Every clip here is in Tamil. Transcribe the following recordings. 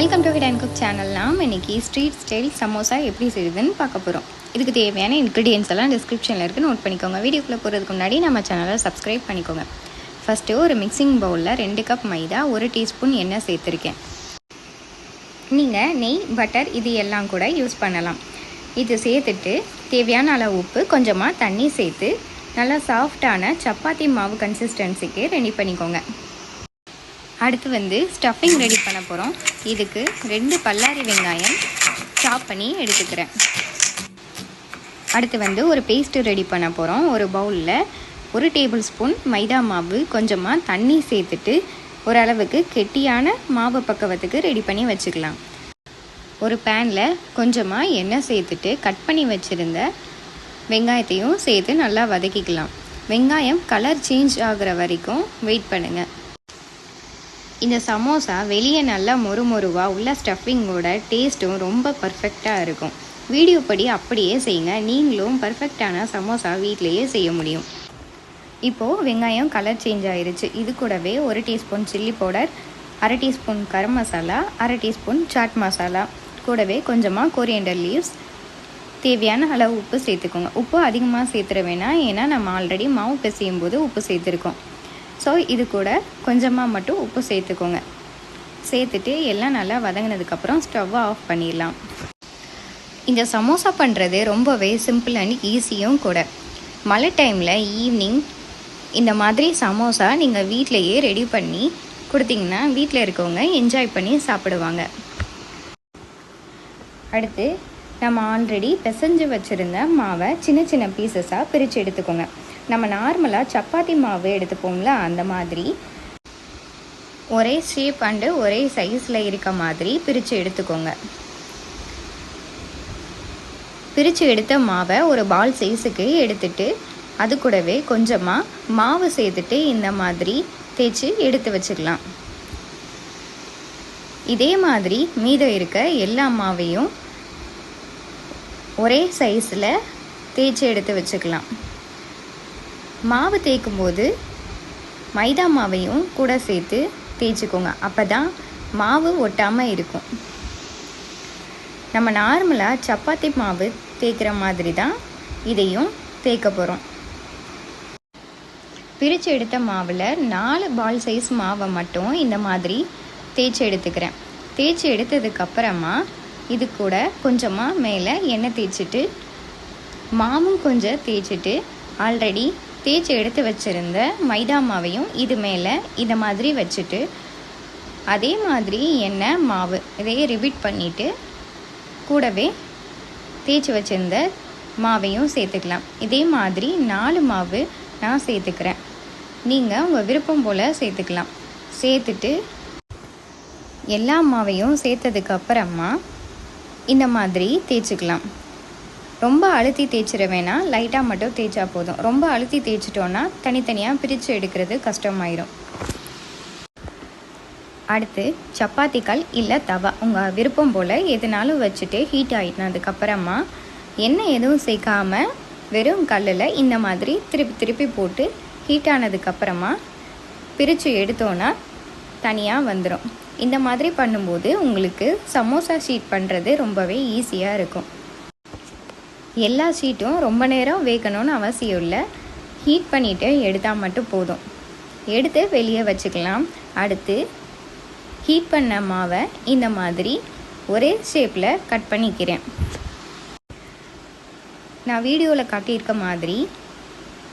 Welcome to hit and cook channel நாம் இன்னைக்கு ஸ்ட்ரீட் ஸ்டைல் சமோசா எப்படி செய்யுதுன்னு பார்க்க போகிறோம் இதுக்கு தேவையான இன்க்ரீடியன்ஸ் எல்லாம் டிஸ்கிரிப்ஷனில் இருக்குது நோட் பண்ணிக்கோங்க. வீடியோக்குள்ளே போகிறதுக்கு முன்னாடி நம்ம சேனலை சப்ஸ்கிரைப் பண்ணிக்கோங்க. ஃபஸ்ட்டு ஒரு மிக்சிங் பவுலில் ரெண்டு கப் மைதா ஒரு டீஸ்பூன் எண்ணெய் சேர்த்துருக்கேன். நீங்கள் நெய் பட்டர் இது எல்லாம் கூட யூஸ் பண்ணலாம். இது சேர்த்துட்டு தேவையான அளவு உப்பு கொஞ்சமாக தண்ணி சேர்த்து நல்லா சாஃப்டான சப்பாத்தி மாவு கன்சிஸ்டன்சிக்கு ரெடி பண்ணிக்கோங்க. அடுத்து வந்து ஸ்டஃபிங் ரெடி பண்ண போகிறோம் இதுக்கு ரெண்டு பல்லாரி வெங்காயம் சாப் பண்ணி எடுத்துக்கிறேன். அடுத்து வந்து ஒரு பேஸ்ட்டு ரெடி பண்ண போகிறோம் ஒரு பவுலில் ஒரு டேபிள் ஸ்பூன் மைதா மாவு கொஞ்சமாக தண்ணி சேர்த்துட்டு ஓரளவுக்கு கெட்டியான மாவு பக்குவத்துக்கு ரெடி பண்ணி வச்சுக்கலாம். ஒரு பேனில் கொஞ்சமாக எண்ணெய் சேர்த்துட்டு கட் பண்ணி வச்சுருந்த வெங்காயத்தையும் சேர்த்து நல்லா வதக்கிக்கலாம். வெங்காயம் கலர் சேஞ்ச் ஆகிற வரைக்கும் வெயிட் பண்ணுங்கள் இந்த சமோசா வெளியே நல்லா மொறு மொறுமொறுவா உள்ள ஸ்டஃபிங்கோட டேஸ்ட்டும் ரொம்ப பர்ஃபெக்டாக இருக்கும். வீடியோ படி அப்படியே செய்யுங்க நீங்களும் பர்ஃபெக்டான சமோசா வீட்லேயே செய்ய முடியும். இப்போது வெங்காயம் கலர் சேஞ்ச் ஆயிருச்சு. இது கூடவே ஒரு டீஸ்பூன் சில்லி பவுடர் அரை டீஸ்பூன் கரம் மசாலா அரை டீஸ்பூன் சாட் மசாலா கூடவே கொஞ்சமாக கொரியண்டர் லீவ்ஸ் தேவையான அளவு உப்பு சேர்த்துக்கோங்க. உப்பு அதிகமாக சேர்த்துட வேணாம். ஏன்னா நம்ம ஆல்ரெடி மாவு பிசையும் போது உப்பு சேர்த்துருக்கோம். ஸோ இது கூட கொஞ்சமாக மட்டும் உப்பு சேர்த்துக்கோங்க. சேர்த்துட்டு எல்லாம் நல்லா வதங்கினதுக்கப்புறம் ஸ்டவ்வை ஆஃப் பண்ணிடலாம். இந்த சமோசா பண்ணுறது ரொம்பவே சிம்பிள் அண்ட் ஈஸியும் கூட. மழை டைமில் ஈவினிங் இந்த மாதிரி சமோசா நீங்கள் வீட்டிலையே ரெடி பண்ணி கொடுத்தீங்கன்னா வீட்டில் இருக்கவங்க என்ஜாய் பண்ணி சாப்பிடுவாங்க. அடுத்து நம்ம ஆல்ரெடி பிசைஞ்சு வச்சுருந்த மாவை சின்ன சின்ன பீசஸாக பிரித்து எடுத்துக்கோங்க. நம்ம நார்மலாக சப்பாத்தி மாவு எடுத்துப்போம்ல அந்த மாதிரி. ஒரே ஷேப் அண்டு ஒரே சைஸில் இருக்க மாதிரி பிரித்து எடுத்துக்கோங்க. பிரித்து எடுத்த மாவை ஒரு பால் சைஸுக்கு எடுத்துட்டு அது கூடவே கொஞ்சமாக மாவு சேர்த்துட்டு இந்த மாதிரி தேய்ச்சி எடுத்து வச்சுக்கலாம் இதே மாதிரி மீதம் இருக்க எல்லா மாவையும் ஒரே சைஸில் தேய்ச்சி எடுத்து வச்சுக்கலாம். மாவு தேய்க்கும் போது மைதா மாவையும் கூட சேர்த்து தேய்ச்சிக்கோங்க. அப்போ தான் மாவு ஒட்டாமல் இருக்கும். நம்ம நார்மலாக சப்பாத்தி மாவு தேய்க்கிற மாதிரி தான் இதையும் தேய்க்க போகிறோம் பிரித்து எடுத்த மாவில் நாலு பால் சைஸ் மாவை மட்டும் இந்த மாதிரி தேய்ச்சி எடுத்துக்கிறேன். தேய்ச்சி எடுத்ததுக்கப்புறமா இது கூட கொஞ்சமாக மேலே எண்ணெய் தேய்ச்சிட்டு மாவும் கொஞ்சம் தேய்ச்சிட்டு ஆல்ரெடி தேய்ச்சி எடுத்து வச்சுருந்த மைதா மாவையும் இது மேலே இதை மாதிரி வச்சுட்டு அதே மாதிரி எண்ணெய் மாவு இதையே ரிபீட் பண்ணிவிட்டு கூடவே தேய்ச்சி வச்சுருந்த மாவையும் சேர்த்துக்கலாம். இதே மாதிரி நாலு மாவு நான் சேர்த்துக்கிறேன். நீங்கள் உங்கள் விருப்பம் போல் சேர்த்துக்கலாம். சேர்த்துட்டு எல்லா மாவையும் சேர்த்ததுக்கு அப்புறமா இந்த மாதிரி தேய்ச்சிக்கலாம். ரொம்ப அழுத்தி தேய்ச்சிட வேணாம் லைட்டாக மட்டும் தேய்ச்சா போதும். ரொம்ப அழுத்தி தேய்ச்சிட்டோன்னா தனித்தனியாக பிரித்து எடுக்கிறது கஷ்டமாயிரும். அடுத்து சப்பாத்தி கல் இல்லை தவா. உங்கள் விருப்பம் போல் எதுனாலும் வச்சுட்டு ஹீட் ஆகிட்டதுக்கப்புறமா எண்ணெய் எதுவும் சேர்க்காம வெறும் கல்லில் இந்த மாதிரி திருப்பி திருப்பி போட்டு ஹீட் ஆனதுக்கப்புறமா பிரித்து எடுத்தோன்னா தனியாக வந்துடும் இந்த மாதிரி பண்ணும்போது உங்களுக்கு சமோசா ஷீட் பண்ணுறது ரொம்பவே ஈஸியாக இருக்கும். எல்லா ஷீட்டும் ரொம்ப நேரம் வேகணும்னு அவசியம் இல்லை. ஹீட் பண்ணிவிட்டு எடுத்தால் மட்டும் போதும். எடுத்து வெளியே வச்சுக்கலாம். அடுத்து ஹீட் பண்ண மாவை இந்த மாதிரி ஒரே ஷேப்பில் கட் பண்ணிக்கிறேன். நான் வீடியோவில் காட்டியிருக்க மாதிரி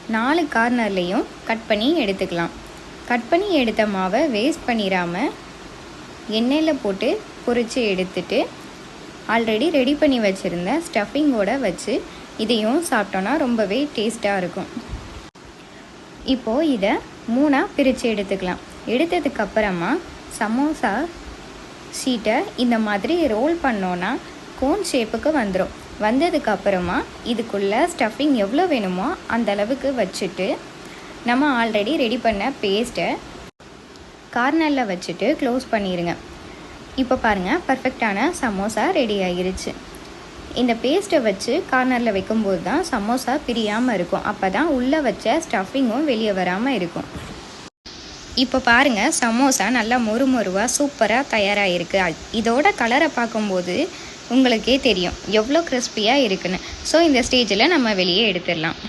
நாலு கார்னர்லேயும் கட் பண்ணி எடுத்துக்கலாம். கட் பண்ணி எடுத்த மாவை வேஸ்ட் பண்ணிடாமல் எண்ணெயில் போட்டு பொரித்து எடுத்துட்டு ஆல்ரெடி ரெடி பண்ணி வச்சுருந்த ஸ்டஃபிங்கோடு வச்சு இதையும் சாப்பிட்டோன்னா ரொம்பவே டேஸ்ட்டாக இருக்கும். இப்போது இதை மூணாக பிரித்து எடுத்துக்கலாம். எடுத்ததுக்கப்புறமா சமோசா ஷீட்டை இந்த மாதிரி ரோல் பண்ணோன்னா கோன் ஷேப்புக்கு வந்துடும் வந்ததுக்கப்புறமா இதுக்குள்ளே ஸ்டஃபிங் எவ்வளோ வேணுமோ அந்த அளவுக்கு வச்சுட்டு நம்ம ஆல்ரெடி ரெடி பண்ண பேஸ்ட்டை கார்னரில் வச்சுட்டு க்ளோஸ் பண்ணிடுங்க இப்போ பாருங்கள் பர்ஃபெக்டான சமோசா ரெடி ஆகிருச்சு இந்த பேஸ்ட்டை வச்சு கார்னரில் வைக்கும்போது தான் சமோசா பிரியாமல் இருக்கும். அப்போ தான் உள்ளே வச்ச ஸ்டஃபிங்கும் வெளியே வராமல் இருக்கும். இப்போ பாருங்கள் சமோசா நல்லா மொறு மொறுவாக சூப்பராக தயாராகிருக்கு இதோட கலரை பார்க்கும்போது உங்களுக்கே தெரியும் எவ்வளோ கிறிஸ்பியாக இருக்குன்னு. ஸோ இந்த ஸ்டேஜில் நம்ம வெளியே எடுத்துடலாம்.